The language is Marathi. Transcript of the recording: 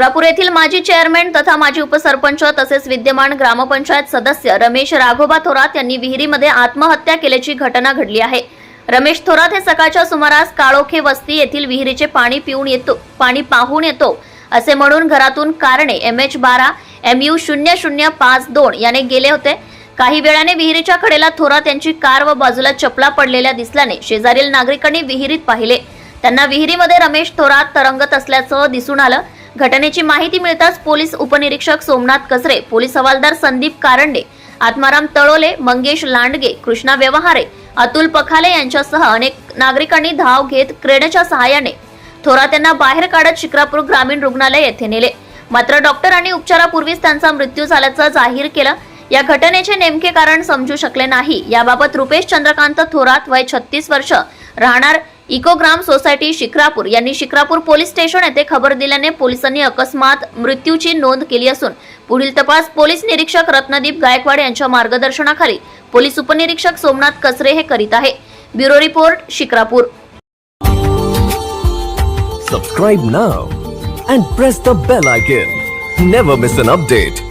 रुद्रापूर येथील माजी चेअरमॅन तथा माजी उपसरपंच तसेच विद्यमान ग्रामपंचायत सदस्य रमेश राघोबा थोरात यांनी विहिरीमध्ये आत्महत्या केल्याची घटना घडली आहे. रमेश थोरात हे सकाळच्या सुमारास काळोखे वस्ती येथील विहिरीचे पाणी पिऊन येतो पाणी पाहून येतो असे म्हणून घरातून कारणे एम एच बारा एम यू शून्य शून्य पाच दोन याने गेले होते. काही वेळाने विहिरीच्या कडेला थोरात यांची कार व बाजूला चपला पडलेल्या दिसल्याने शेजारील नागरिकांनी विहिरीत पाहिले. त्यांना विहिरीमध्ये रमेश थोरात तरंगत असल्याचं दिसून आलं. घटनेची माहिती मिळताच पोलीस उपनिरीक्षक सोमनाथ कसरे पोलीस हवालदार संदीप कारंडे आत्माराम तळोले मंगेश लांडगे कृष्णा व्यवहारे अतुल पखाले यांच्यासह अनेक नागरिकांनी धाव घेत क्रेडच्या सहाय्याने थोरात यांना बाहेर काढत शिक्रापूर ग्रामीण रुग्णालय येथे नेले. मात्र डॉक्टरांनी उपचारापूर्वीच त्यांचा मृत्यू झाल्याचं जाहीर केलं. या घटनेचे नेमके कारण समजू शकले नाही. याबाबत रुपेश चंद्रकांत थोरात वय छत्तीस वर्ष राहणार इकोग्राम सोसायटी शिक्रापूर यांनी शिक्रापूर पोलीस स्टेशन येथे खबर दिल्याने पोलिसांनी अकस्मात मृत्यूची नोंद केली असून पुढील तपास पोलीस निरीक्षक रत्नदीप गायकवाड यांच्या मार्गदर्शनाखाली पोलीस उपनिरीक्षक सोमनाथ कसरे हे करीत आहे. Bureau report Shikrapur. Subscribe now and press the bell icon never miss an update